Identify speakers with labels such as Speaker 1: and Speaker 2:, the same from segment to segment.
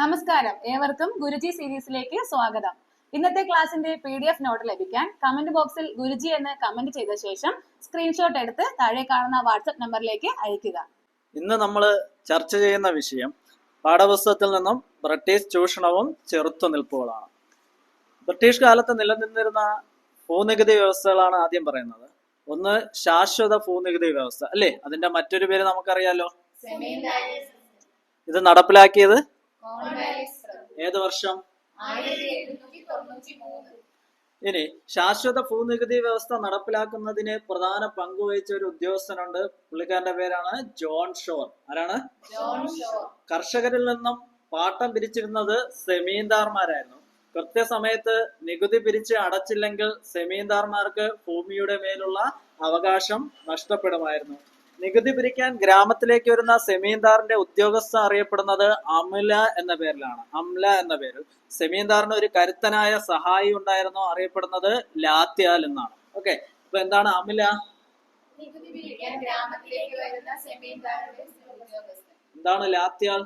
Speaker 1: നമസ്കാരം. ഏവർക്കും ഗുരുജി സീരീസിലേക്ക് സ്വാഗതം. ഇന്നത്തെ ക്ലാസിന്റെ പി ഡി എഫ് നോട്ട് ലഭിക്കാൻ കമന്റ് ബോക്സിൽ ഗുരുജി എന്ന് കമന്റ് ചെയ്ത ശേഷം സ്ക്രീൻഷോട്ട് എടുത്ത് താഴെ കാണുന്ന വാട്സ്ആപ്പ് നമ്പറിലേക്ക് അയക്കുക
Speaker 2: ഇന്ന് നമ്മൾ ചർച്ച ചെയ്യുന്ന വിഷയം പാഠപുസ്തകത്തിൽ നിന്നും ബ്രിട്ടീഷ് ചൂഷണവും ചെറുത്തുനിൽപ്പുകളാണ് ബ്രിട്ടീഷ് കാലത്ത് നിലനിന്നിരുന്ന ഭൂനികുതി വ്യവസ്ഥകളാണ് ആദ്യം പറയുന്നത്. ഒന്ന് ശാശ്വത ഭൂനികുതി വ്യവസ്ഥ. അല്ലേ? അതിന്റെ മറ്റൊരു പേര് നമുക്കറിയാലോ? ഇത് നടപ്പിലാക്കിയത് ഏത് വർഷം? ഇനി ശാശ്വത ഭൂനികുതി വ്യവസ്ഥ നടപ്പിലാക്കുന്നതിന് പ്രധാന പങ്കുവഹിച്ച ഒരു ഉദ്യോഗസ്ഥനുണ്ട്. പുള്ളിക്കാരന്റെ പേരാണ് ജോൺ ഷോർ ആരാണ്? കർഷകരിൽ നിന്നും പാട്ടം പിരിച്ചിരുന്നത് സെമീന്ദാർമാരായിരുന്നു. കൃത്യസമയത്ത് നികുതി പിരിച്ച് അടച്ചില്ലെങ്കിൽ സെമീന്ദാർമാർക്ക് ഭൂമിയുടെ മേലുള്ള അവകാശം നഷ്ടപ്പെടുമായിരുന്നു. നികുതി പിരിക്കാൻ ഗ്രാമത്തിലേക്ക് വരുന്ന സെമീന്ദാറിന്റെ ഉദ്യോഗസ്ഥ അറിയപ്പെടുന്നത് അമല എന്ന പേരിലാണ്. അംല എന്ന പേരിൽ സെമീന്ദാറിന് ഒരു കരുത്തനായ സഹായി ഉണ്ടായിരുന്നു അറിയപ്പെടുന്നത് ലാത്യാൽ എന്നാണ്. ഓക്കെ അപ്പൊ എന്താണ് അമല? എന്താണ് ലാത്യാൽ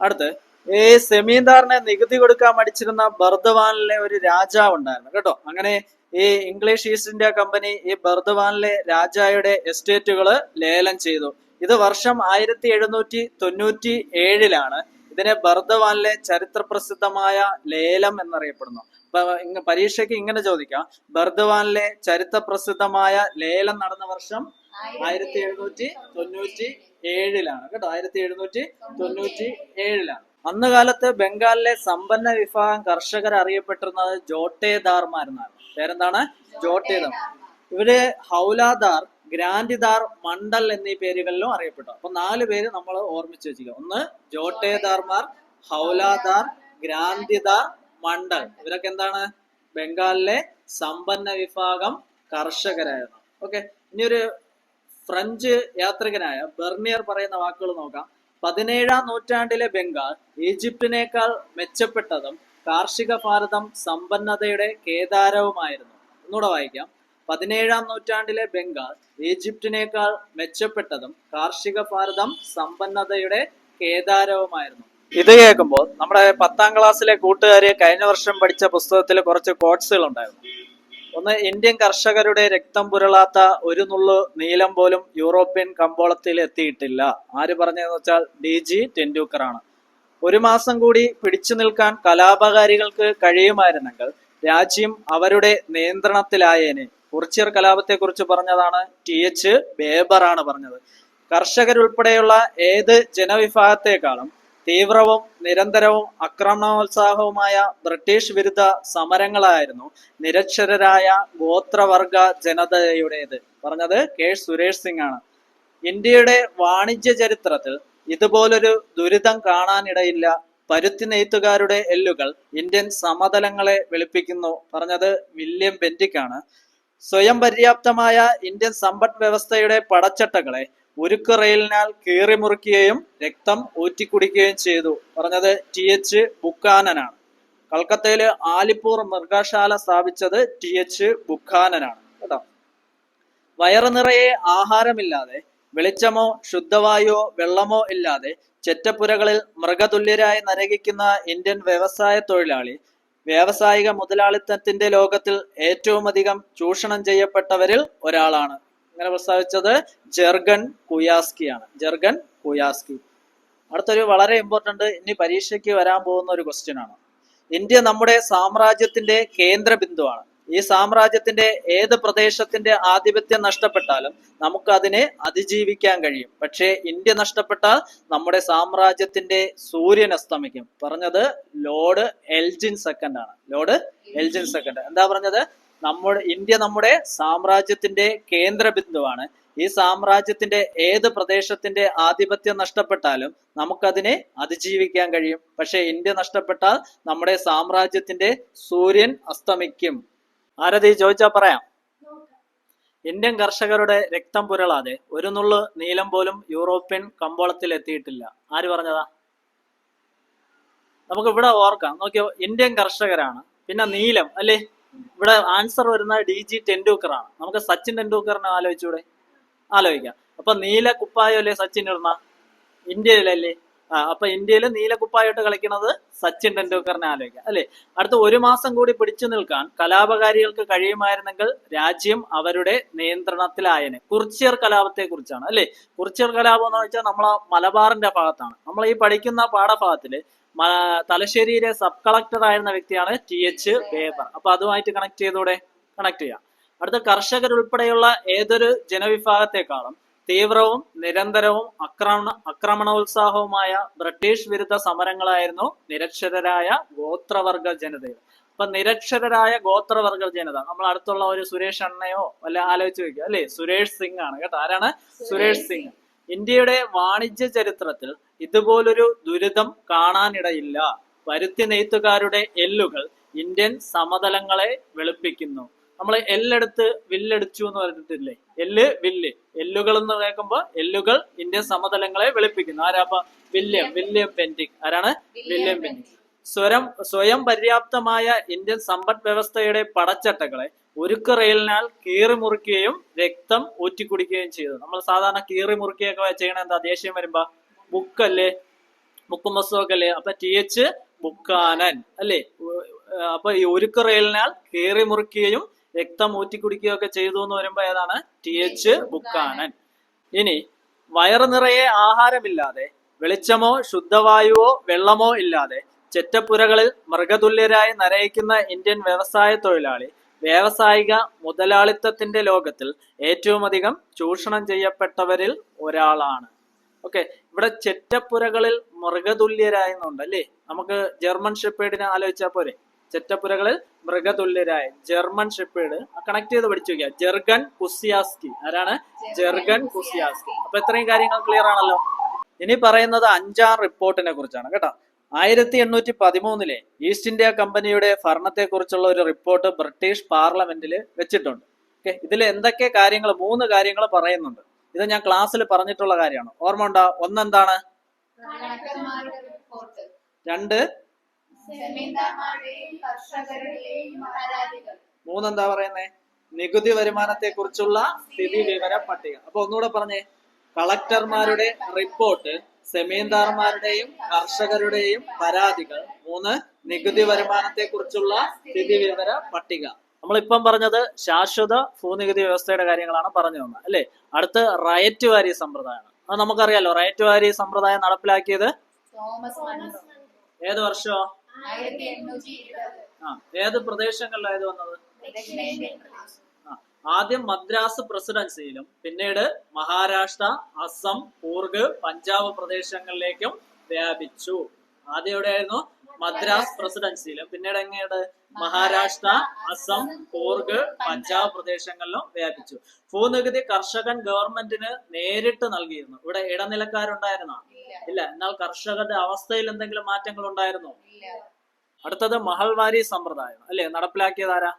Speaker 2: അടുത്ത് ഈ സെമീന്ദാറിനെ നികുതി കൊടുക്കാൻ മടിച്ചിരുന്ന ബർദവാനിലെ ഒരു രാജാവ് ഉണ്ടായിരുന്നു. കേട്ടോ അങ്ങനെ ഈ ഇംഗ്ലീഷ് ഈസ്റ്റ് ഇന്ത്യ കമ്പനി ഈ ബർദ്വാനിലെ രാജായുടെ എസ്റ്റേറ്റുകൾ ലേലം ചെയ്തു. ഇത് വർഷം ആയിരത്തി എഴുന്നൂറ്റി തൊണ്ണൂറ്റി ഏഴിലാണ് ഇതിനെ ബർദവാനിലെ ചരിത്രപ്രസിദ്ധമായ ലേലം എന്നറിയപ്പെടുന്നു. പരീക്ഷയ്ക്ക് ഇങ്ങനെ ചോദിക്കാം. ബർദവാനിലെ ചരിത്രപ്രസിദ്ധമായ ലേലം നടന്ന വർഷം ആയിരത്തി എഴുന്നൂറ്റി തൊണ്ണൂറ്റി ഏഴിലാണ് കേട്ടോ ആയിരത്തി എഴുന്നൂറ്റി തൊണ്ണൂറ്റി ഏഴിലാണ് അന്ന് കാലത്ത് ബംഗാളിലെ സമ്പന്ന വിഭാഗം കർഷകർ അറിയപ്പെട്ടിരുന്നത് ജോട്ടേദാർമാരെന്നാണ്. പേരെന്താണ്? ജോട്ടേദാർ. ഇവർ ഹൗലാദാർ ഗ്രാൻഡിദാർ മണ്ഡൽ എന്നീ പേരുകളിലും അറിയപ്പെട്ടു. അപ്പൊ നാല് പേര് നമ്മൾ ഓർമ്മിച്ച് വെച്ചിരിക്കുക. ഒന്ന് ജോട്ടേദാർമാർ ഹൗലാദാർ ഗ്രാൻഡിദാർ മണ്ഡൽ. ഇവരൊക്കെ എന്താണ്? ബംഗാളിലെ സമ്പന്ന വിഭാഗം കർഷകരായിരുന്നു. ഓക്കെ. ഇനി ഒരു ഫ്രഞ്ച് യാത്രികനായ ബെർണിയർ പറയുന്ന വാക്കുകൾ നോക്കാം. പതിനേഴാം നൂറ്റാണ്ടിലെ ബംഗാൾ ഈജിപ്തിനേക്കാൾ മെച്ചപ്പെട്ടതും കാർഷിക ഭാരതം സമ്പന്നതയുടെ കേദാരവുമായിരുന്നു. ഒന്നുകൂടെ വായിക്കാം. പതിനേഴാം നൂറ്റാണ്ടിലെ ബംഗാൾ ഈജിപ്തിനേക്കാൾ മെച്ചപ്പെട്ടതും കാർഷിക ഭാരതം സമ്പന്നതയുടെ കേദാരവുമായിരുന്നു. ഇത് കേൾക്കുമ്പോൾ നമ്മുടെ പത്താം ക്ലാസ്സിലെ കൂട്ടുകാര് കഴിഞ്ഞ വർഷം പഠിച്ച പുസ്തകത്തിൽ കുറച്ച് കോട്സുകൾ ഉണ്ടായിരുന്നു ഒന്ന് ഇന്ത്യൻ കർഷകരുടെ രക്തം പുരളാത്ത ഒരു നുള്ളു നീലം പോലും യൂറോപ്യൻ കമ്പോളത്തിൽ എത്തിയിട്ടില്ല. ആര് പറഞ്ഞതെന്ന് വെച്ചാൽ ഡി ജി ടെൻഡൂക്കറാണ് ആണ് ഒരു മാസം കൂടി പിടിച്ചു നിൽക്കാൻ കലാപകാരികൾക്ക് കഴിയുമായിരുന്നെങ്കിൽ രാജ്യം അവരുടെ നിയന്ത്രണത്തിലായേനെ. കുറിച്യർ കലാപത്തെ കുറിച്ച് പറഞ്ഞതാണ് ടി എച്ച് ബേബർ ആണ് പറഞ്ഞത്. കർഷകരുൾപ്പെടെയുള്ള ഏത് ജനവിഭാഗത്തെക്കാളും തീവ്രവും നിരന്തരവും ആക്രമണോത്സാഹവുമായ ബ്രിട്ടീഷ് വിരുദ്ധ സമരങ്ങളായിരുന്നു നിരക്ഷരരായ ഗോത്രവർഗ ജനതയുടേത്. പറഞ്ഞത് കെ. സുരേഷ് സിംഗ് ആണ് ഇന്ത്യയുടെ വാണിജ്യ ചരിത്രത്തിൽ ഇതുപോലൊരു ദുരിതം കാണാനിടയില്ല. പരുത്തി നെയ്ത്തുകാരുടെ എല്ലുകൾ ഇന്ത്യൻ സമതലങ്ങളെ വെളുപ്പിക്കുന്നു. പറഞ്ഞത് വില്യം ബെന്റിക്കാണ്. സ്വയം പര്യാപ്തമായ ഇന്ത്യൻ സമ്പദ് വ്യവസ്ഥയുടെ പടച്ചട്ടകളെ ഉരുക്ക് റെയിലിനാൽ കീറിമുറുക്കുകയും രക്തം ഊറ്റിക്കുടിക്കുകയും ചെയ്തു. പറഞ്ഞത് ടി എച്ച് ബുക്കാനനാണ്. കൽക്കത്തയിൽ ആലിപ്പൂർ മൃഗശാല സ്ഥാപിച്ചത് ടി എച്ച് ബുക്കാനനാണ് കേട്ടോ. വയറു നിറയെ ആഹാരമില്ലാതെ വെളിച്ചമോ ശുദ്ധവായുവോ വെള്ളമോ ഇല്ലാതെ ചെറ്റപ്പുരകളിൽ മൃഗതുല്യരായി നരകിക്കുന്ന ഇന്ത്യൻ വ്യവസായ തൊഴിലാളി വ്യാവസായിക മുതലാളിത്തത്തിന്റെ ലോകത്തിൽ ഏറ്റവും അധികം ചൂഷണം ചെയ്യപ്പെട്ടവരിൽ ഒരാളാണ്. ഇങ്ങനെ പ്രസ്താവിച്ചത് ജെർഗൻ കുയാസ്കിയാണ്. ജെർഗൻ കുയാസ്കി. അടുത്തൊരു വളരെ ഇമ്പോർട്ടന്റ് ഇനി പരീക്ഷയ്ക്ക് വരാൻ പോകുന്ന ഒരു ക്വസ്റ്റ്യൻ ആണ്. ഇന്ത്യ നമ്മുടെ സാമ്രാജ്യത്തിന്റെ കേന്ദ്ര ബിന്ദുവാണ് ഈ സാമ്രാജ്യത്തിന്റെ ഏത് പ്രദേശത്തിന്റെ ആധിപത്യം നഷ്ടപ്പെട്ടാലും നമുക്ക് അതിനെ അതിജീവിക്കാൻ കഴിയും. പക്ഷേ ഇന്ത്യ നഷ്ടപ്പെട്ടാൽ നമ്മുടെ സാമ്രാജ്യത്തിന്റെ സൂര്യൻ അസ്തമിക്കും. പറഞ്ഞത് ലോർഡ് എൽജിൻ സെക്കൻഡ് ആണ്. Lord Elgin second. എന്താ പറഞ്ഞത്? നമ്മുടെ ഇന്ത്യ നമ്മുടെ സാമ്രാജ്യത്തിന്റെ കേന്ദ്ര ബിന്ദുവാണ് ഈ സാമ്രാജ്യത്തിന്റെ ഏത് പ്രദേശത്തിന്റെ ആധിപത്യം നഷ്ടപ്പെട്ടാലും നമുക്കതിനെ അതിജീവിക്കാൻ കഴിയും. പക്ഷെ ഇന്ത്യ നഷ്ടപ്പെട്ടാൽ നമ്മുടെ സാമ്രാജ്യത്തിന്റെ സൂര്യൻ അസ്തമിക്കും. ആരതി ചോദിച്ചാ പറയാം. ഇന്ത്യൻ കർഷകരുടെ രക്തം പുരളാതെ ഒരു നുള്ളു നീലം പോലും യൂറോപ്യൻ കമ്പോളത്തിൽ എത്തിയിട്ടില്ല. ആര് പറഞ്ഞതാ? നമുക്ക് ഇവിടെ ഓർക്കാം. നോക്കിയോ ഇന്ത്യൻ കർഷകരാണ്. പിന്നെ നീലം അല്ലേ? ഇവിടെ ആൻസർ വരുന്ന ഡി ജി ആണ് നമുക്ക് സച്ചിൻ ടെണ്ടുൽക്കറിനെ ആലോചിച്ചൂടെ? ആലോചിക്കാം. അപ്പൊ നീല കുപ്പായോ അല്ലേ സച്ചിൻ ഇടുന്ന? ഇന്ത്യയിലല്ലേ? അപ്പൊ ഇന്ത്യയിൽ നീലക്കുപ്പായിട്ട് കളിക്കുന്നത് സച്ചിൻ ടെണ്ടുൽക്കറിനെ ആലോചിക്കാം അല്ലെ? അടുത്ത ഒരു മാസം കൂടി പിടിച്ചു നിൽക്കാൻ കലാപകാരികൾക്ക് കഴിയുമായിരുന്നെങ്കിൽ രാജ്യം അവരുടെ നിയന്ത്രണത്തിലായനെ. കുറിച്ചിയർ കലാപത്തെ കുറിച്ചാണ് അല്ലെ? കുറിച്ചിയർ കലാപം എന്ന് വെച്ചാൽ നമ്മൾ മലബാറിന്റെ ഭാഗത്താണ്. നമ്മൾ ഈ പഠിക്കുന്ന പാഠഭാഗത്തിൽ തലശ്ശേരിയിലെ സബ് കളക്ടർ ആയിരുന്ന വ്യക്തിയാണ് ടി എച്ച് ബേബർ. അപ്പൊ അതുമായിട്ട് കണക്ട് ചെയ്തൂടെ? കണക്ട് ചെയ്യാം. അടുത്ത കർഷകരുൾപ്പെടെയുള്ള ഏതൊരു ജനവിഭാഗത്തെക്കാളും തീവ്രവും നിരന്തരവും ആക്രമണ ആക്രമണോത്സാഹവുമായ ബ്രിട്ടീഷ് വിരുദ്ധ സമരങ്ങളായിരുന്നു നിരക്ഷരരായ ഗോത്രവർഗ ജനതയിൽ. അപ്പൊ നിരക്ഷരരായ ഗോത്രവർഗ ജനത നമ്മൾ അടുത്തുള്ള ഒരു സുരേഷ് അണ്ണയോ അല്ലെ ആലോചിച്ച് വെക്കുക അല്ലേ? സുരേഷ് സിംഗ് ആണ് കേട്ടോ. ആരാണ്? സുരേഷ് സിംഗ്. ഇന്ത്യയുടെ വാണിജ്യ ചരിത്രത്തിൽ ഇതുപോലൊരു ദുരിതം കാണാനിടയില്ല. പരുത്തി നെയ്ത്തുകാരുടെ എല്ലുകൾ ഇന്ത്യൻ സമതലങ്ങളെ വെളുപ്പിക്കുന്നു. നമ്മൾ എല്ലെടുത്ത് വില്ലടിച്ചു എന്ന് പറഞ്ഞിട്ടില്ലേ? എല്ല് വില്ല് എല്ലുകൾ എന്ന് കേൾക്കുമ്പോ എല്ലുകൾ ഇന്ത്യൻ സമതലങ്ങളെ വെളുപ്പിക്കുന്നു. ആരാപ്പ വില്യം വില്യം ബെന്റിക് ആരാണ്? വില്യം ബെന്റിക് സ്വരം സ്വയം പര്യാപ്തമായ ഇന്ത്യൻ സമ്പദ് വ്യവസ്ഥയുടെ പടച്ചട്ടകളെ ഉരുക്ക് റെയിലിനാൽ കീറി മുറിക്കുകയും രക്തം ഊറ്റിക്കുടിക്കുകയും ചെയ്തു. നമ്മൾ സാധാരണ കീറി മുറിക്കുകയൊക്കെ ചെയ്യണ എന്താ? ദേഷ്യം വരുമ്പോ ബുക്കല്ലേ? ബുക്കും പുസ്തകമൊക്കെ അല്ലേ അപ്പൊ ടി എച്ച് ബുക്കാനൻ. അല്ലേ? അപ്പൊ ഈ ഉരുക്ക് റെയിലിനാൽ കീറി മുറിക്കുകയും രക്തം ഊറ്റിക്കുടിക്കുകയൊക്കെ ചെയ്തു എന്ന് വരുമ്പോ ഏതാണ് ടി എച്ച് ബുക്കാനൻ ഇനി വയറു നിറയെ ആഹാരമില്ലാതെ വെളിച്ചമോ ശുദ്ധവായുവോ വെള്ളമോ ഇല്ലാതെ ചെറ്റപ്പുരകളിൽ മൃഗതുല്യരായി നരയിക്കുന്ന ഇന്ത്യൻ വ്യവസായ തൊഴിലാളി വ്യാവസായിക മുതലാളിത്തത്തിന്റെ ലോകത്തിൽ ഏറ്റവും അധികം ചൂഷണം ചെയ്യപ്പെട്ടവരിൽ ഒരാളാണ്. ഓക്കെ ഇവിടെ ചെറ്റപ്പുരകളിൽ മൃഗതുല്യരായെന്നുണ്ട് അല്ലേ? നമുക്ക് ജർമ്മൻ ഷെപ്പേഡിനെ ആലോചിച്ചാൽ പോരെ. ചെറ്റപ്പുരകളിൽ മൃഗതുല്യരായ ജർമ്മൻ ഷെപ്പേഡ്. കണക്ട് ചെയ്ത് പഠിച്ചു നോക്കിയ. ജെർഗൻ കുസിയാസ്കി. ആരാണ്? ജെർഗൻ കുസിയാസ്കി. അപ്പൊ ഇത്രയും കാര്യങ്ങൾ ക്ലിയർ ആണല്ലോ. ഇനി പറയുന്നത് അഞ്ചാം റിപ്പോർട്ടിനെ കുറിച്ചാണ് കേട്ടോ. ആയിരത്തി എണ്ണൂറ്റി പതിമൂന്നിലെ ഈസ്റ്റ് ഇന്ത്യ കമ്പനിയുടെ ഭരണത്തെ കുറിച്ചുള്ള ഒരു റിപ്പോർട്ട് ബ്രിട്ടീഷ് പാർലമെന്റിൽ വെച്ചിട്ടുണ്ട്. ഓക്കെ ഇതിൽ എന്തൊക്കെ കാര്യങ്ങൾ മൂന്ന് കാര്യങ്ങൾ പറയുന്നുണ്ട്. ഇത് ഞാൻ ക്ലാസ്സിൽ പറഞ്ഞിട്ടുള്ള കാര്യമാണ്. ഓർമ്മ ഉണ്ടോ? ഒന്നെന്താണ്? രണ്ട് മൂന്നെന്താ പറയുന്നേ? നികുതി വരുമാനത്തെ കുറിച്ചുള്ള സ്ഥിതി വിവര പട്ടിക. അപ്പൊ ഒന്നുകൂടെ പറഞ്ഞേ. കളക്ടർമാരുടെ റിപ്പോർട്ട് സെമീന്ദാർമാരുടെയും കർഷകരുടെയും പരാതികൾ മൂന്ന് നികുതി വരുമാനത്തെ കുറിച്ചുള്ള സ്ഥിതി വിവര പട്ടിക. നമ്മളിപ്പം പറഞ്ഞത് ശാശ്വത ഭൂനികുതി വ്യവസ്ഥയുടെ കാര്യങ്ങളാണ് പറഞ്ഞു തന്നത് അല്ലെ? അടുത്ത് റയറ്റ് വാരി സമ്പ്രദായമാണ്. അത് നമുക്കറിയാലോ റയറ്റ് വാരി സമ്പ്രദായം നടപ്പിലാക്കിയത് ഏത് വർഷമോ? ആ ഏത് പ്രദേശങ്ങളിലായത് വന്നത്? ആദ്യം മദ്രാസ് പ്രസിഡൻസിയിലും പിന്നീട് മഹാരാഷ്ട്ര അസം കൂർഗ് പഞ്ചാബ് പ്രദേശങ്ങളിലേക്കും വ്യാപിച്ചു. ആദ്യം എവിടെയായിരുന്നു? മദ്രാസ് പ്രസിഡൻസിയിലും പിന്നീട് എങ്ങനെയാണ് മഹാരാഷ്ട്ര അസം കൂർഗ് പഞ്ചാബ് പ്രദേശങ്ങളിലും വ്യാപിച്ചു. ഭൂനികുതി കർഷകൻ ഗവൺമെന്റിന് നേരിട്ട് നൽകിയിരുന്നു. ഇവിടെ ഇടനിലക്കാരുണ്ടായിരുന്നോ?
Speaker 3: ഇല്ല.
Speaker 2: എന്നാൽ കർഷകരുടെ അവസ്ഥയിൽ എന്തെങ്കിലും മാറ്റങ്ങൾ ഉണ്ടായിരുന്നോ അടുത്തത് മഹൽവാരി സമ്പ്രദായം. അല്ലേ? നടപ്പിലാക്കിയത് ആരാ?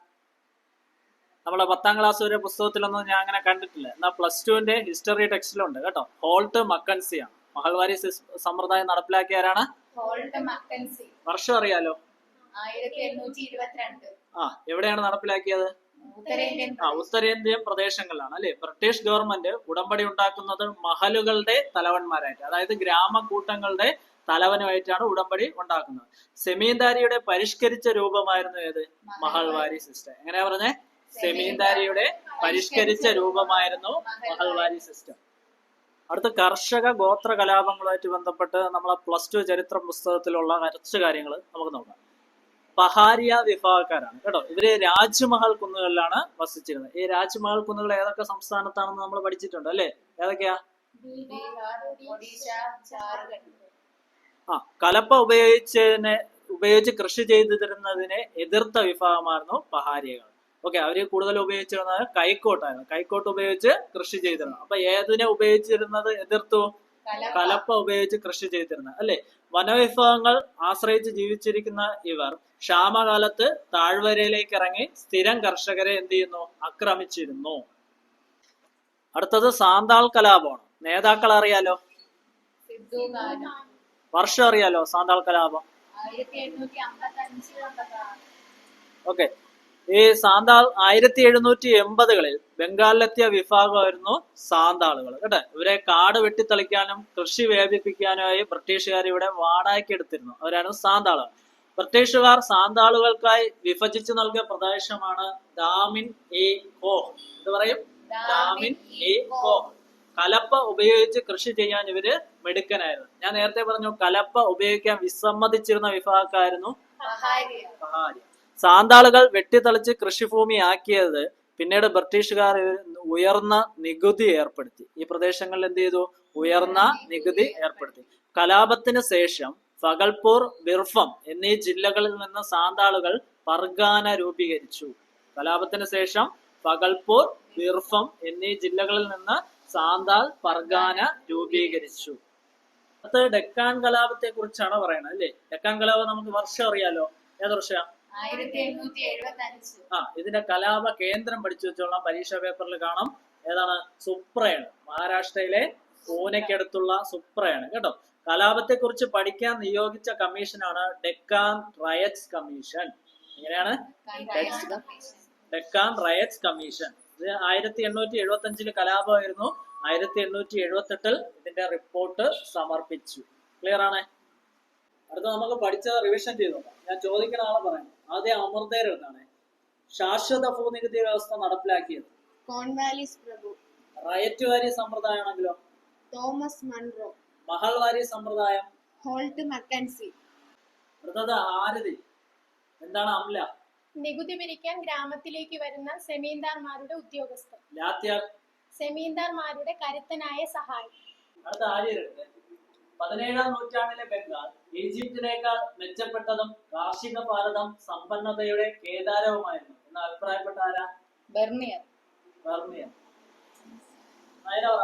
Speaker 2: നമ്മളെ പത്താം ക്ലാസ് വരെ പുസ്തകത്തിലൊന്നും ഞാൻ അങ്ങനെ കണ്ടിട്ടില്ല. എന്നാൽ പ്ലസ് ടുവിന്റെ ഹിസ്റ്ററി ടെക്സ്റ്റിലുണ്ട് കേട്ടോ. ഹോൾട്ട് മക്കൻസി ആണ്. മഹൽവാരി സമ്പ്രദായം നടപ്പിലാക്കിയ ആരാണ്?
Speaker 3: Holt Mackenzie.
Speaker 2: വർഷം അറിയാലോ? ആ എവിടെയാണ് നടപ്പിലാക്കിയത്? ആ ഉത്തരേന്ത്യൻ പ്രദേശങ്ങളിലാണ് അല്ലെ? ബ്രിട്ടീഷ് ഗവൺമെന്റ് ഉടമ്പടി ഉണ്ടാക്കുന്നത് മഹലുകളുടെ തലവന്മാരായിട്ട് അതായത് ഗ്രാമക്കൂട്ടങ്ങളുടെ തലവനുമായിട്ടാണ് ഉടമ്പടി ഉണ്ടാക്കുന്നത്. സെമീന്ദാരിയുടെ പരിഷ്കരിച്ച രൂപമായിരുന്നു ഏത്? മഹൾവാരി സിസ്റ്റം. എങ്ങനെയാ പറഞ്ഞേ? സെമീന്ദാരിയുടെ പരിഷ്കരിച്ച രൂപമായിരുന്നു മഹൾവാരി സിസ്റ്റം. അടുത്ത കർഷക ഗോത്ര കലാപങ്ങളുമായിട്ട് ബന്ധപ്പെട്ട് നമ്മളെ പ്ലസ് ടു ചരിത്ര പുസ്തകത്തിലുള്ള കുറച്ച് കാര്യങ്ങൾ നമുക്ക് നോക്കാം. പഹാരിയ വിഭാഗക്കാരാണ്. കേട്ടോ ഇവർ രാജ്മഹൽ കുന്നുകളിലാണ് വസിച്ചിരുന്നത്. ഈ രാജ്മഹൽ കുന്നുകൾ ഏതൊക്കെ സംസ്ഥാനത്താണെന്ന് നമ്മൾ പഠിച്ചിട്ടുണ്ട് അല്ലേ? ഏതൊക്കെയാ? ആ കലപ്പ ഉപയോഗിച്ചതിനെ ഉപയോഗിച്ച് കൃഷി ചെയ്തു ചെയ്തിരുന്നതിനെ എതിർത്ത വിഭാഗമായിരുന്നു പഹാരിയകൾ ഓക്കെ അവർ കൂടുതൽ ഉപയോഗിച്ചിരുന്നത് കൈക്കോട്ടായിരുന്നു. കൈക്കോട്ട് ഉപയോഗിച്ച് കൃഷി ചെയ്തിരുന്നു അപ്പൊ ഏതിനെ ഉപയോഗിച്ചിരുന്നത് എതിർത്തു?
Speaker 3: കലപ്പ.
Speaker 2: ഉപയോഗിച്ച് കൃഷി ചെയ്തിരുന്നത്. അല്ലെ? വനവിഭവങ്ങൾ ആശ്രയിച്ച് ജീവിച്ചിരിക്കുന്ന ഇവർ ക്ഷാമകാലത്ത് താഴ്വരയിലേക്ക് ഇറങ്ങി സ്ഥിരം കർഷകരെ എന്ത് ചെയ്യുന്നു? ആക്രമിച്ചിരുന്നു. അടുത്തത് സാന്താൾ കലാപമാണ്. നേതാക്കൾ അറിയാലോ? വർഷം അറിയാലോ സാന്താൾ കലാപം? ഓക്കെ. ഈ സാന്താൾ ആയിരത്തി എഴുന്നൂറ്റി എൺപതുകളിൽ ബംഗാളിലെത്തിയ വിഭാഗമായിരുന്നു സാന്താളുകൾ കേട്ടോ. ഇവരെ കാട് വെട്ടിത്തെളിക്കാനും കൃഷി വ്യാപിപ്പിക്കാനുമായി ബ്രിട്ടീഷുകാർ ഇവിടെ വാടകയ്ക്ക് എടുത്തിരുന്നു. അവരാണ് സാന്താളുകൾ. ബ്രിട്ടീഷുകാർ സാന്താളുകൾക്കായി വിഭജിച്ചു നൽകിയ പ്രദേശമാണ് ദാമിൻ എ. ഹോ എന്ന് പറയും? ദാമിൻ എ. ഹോ കലപ്പ ഉപയോഗിച്ച് കൃഷി ചെയ്യാൻ ഇവർ മിടുക്കനായിരുന്നു. ഞാൻ നേരത്തെ പറഞ്ഞു കലപ്പ ഉപയോഗിക്കാൻ വിസമ്മതിച്ചിരുന്ന വിഭാഗക്കായിരുന്നു സാന്താളുകൾ വെട്ടിത്തെളിച്ച് കൃഷിഭൂമി ആക്കിയത് പിന്നീട് ബ്രിട്ടീഷുകാർ ഉയർന്ന നികുതി ഏർപ്പെടുത്തി. ഈ പ്രദേശങ്ങളിൽ എന്ത് ചെയ്തു? ഉയർന്ന നികുതി ഏർപ്പെടുത്തി. കലാപത്തിന് ശേഷം ഫഗൽപൂർ ബിർഫം എന്നീ ജില്ലകളിൽ നിന്ന് സാന്താളുകൾ പർഗാന രൂപീകരിച്ചു. കലാപത്തിന് ശേഷം ഫഗൽപൂർ ബിർഫം എന്നീ ജില്ലകളിൽ നിന്ന് സാന്താൾ പർഗാന രൂപീകരിച്ചു. അടുത്ത ഡെക്കാൻ കലാപത്തെ കുറിച്ചാണ് പറയുന്നത് അല്ലേ? ഡെക്കാൻ കലാപം നമുക്ക് വർഷം അറിയാലോ? ഏത് വർഷം? ആ ഇതിന്റെ കലാപ കേന്ദ്രം പഠിച്ചു വെച്ചോളാം. പരീക്ഷാ പേപ്പറിൽ കാണാം. ഏതാണ്? സുപ്രയാണ്. മഹാരാഷ്ട്രയിലെ പൂനെക്കടുത്തുള്ള സുപ്രയാണ് കേട്ടോ? കലാപത്തെ കുറിച്ച് പഠിക്കാൻ നിയോഗിച്ച കമ്മീഷനാണ് ഡെക്കാൻ റയറ്റ്സ് കമ്മീഷൻ. എങ്ങനെയാണ്? Deccan riots commission. ഇത് ആയിരത്തി എണ്ണൂറ്റി എഴുപത്തി അഞ്ചിൽ കലാപമായിരുന്നു. ആയിരത്തി എണ്ണൂറ്റി എഴുപത്തെട്ടിൽ ഇതിന്റെ റിപ്പോർട്ട് സമർപ്പിച്ചു. ക്ലിയർ ആണേ? അടുത്ത നമുക്ക് പഠിച്ചത് റിവിഷൻ ചെയ്തു ഞാൻ ചോദിക്കുന്ന ആളെ പറയാം. ആദ്യം അമൃതയുടെ അടുത്താണ് ശാശ്വത ഭൂനികുതി വ്യവസ്ഥ നടപ്പിലാക്കിയത്.
Speaker 4: കോൺവാലിസ് പ്രഭു.
Speaker 2: റയറ്റ് വാരി സമ്പ്രദായമാണെങ്കിലോ?
Speaker 4: Thomas Munro.
Speaker 2: മഹൾവാരി സമ്പ്രദായം?
Speaker 4: Holt Mackenzie.
Speaker 2: അടുത്തത് ആരതി. എന്താണ് അംല
Speaker 5: നികുതി പിരിക്കാൻ ഗ്രാമത്തിലേക്ക് വരുന്ന സെമീന്ദാർമാരുടെ ഉദ്യോഗസ്ഥർ
Speaker 2: ലാത്യാർ
Speaker 5: സെമീന്ദാർമാരുടെ കരുത്തനായ സഹായി.
Speaker 2: അടുത്ത ആര്യരുടെ പതിനേഴാം നൂറ്റാണ്ടിലെ ബംഗാൾ ഈജിപ്തിനേക്കാൾ മെച്ചപ്പെട്ടതും കാർഷിക ഭാരതം സമ്പന്നതയുടെ കേദാരവുമായിരുന്നു. എന്ന് അഭിപ്രായപ്പെട്ട ആരാ?
Speaker 3: ബെർണിയർ.
Speaker 2: ബർമിയർ അതിനവറ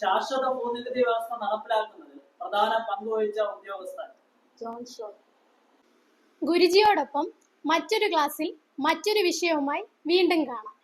Speaker 2: ശാശ്വത ഭൂനികുതി വ്യവസ്ഥ നടപ്പിലാക്കുന്നതിൽ പ്രധാന പങ്ക് വഹിച്ച ഉദ്യോഗസ്ഥൻ.
Speaker 5: ഗുരുജിയോടൊപ്പം മറ്റൊരു ക്ലാസ്സിൽ മറ്റൊരു വിഷയവുമായി വീണ്ടും കാണാം.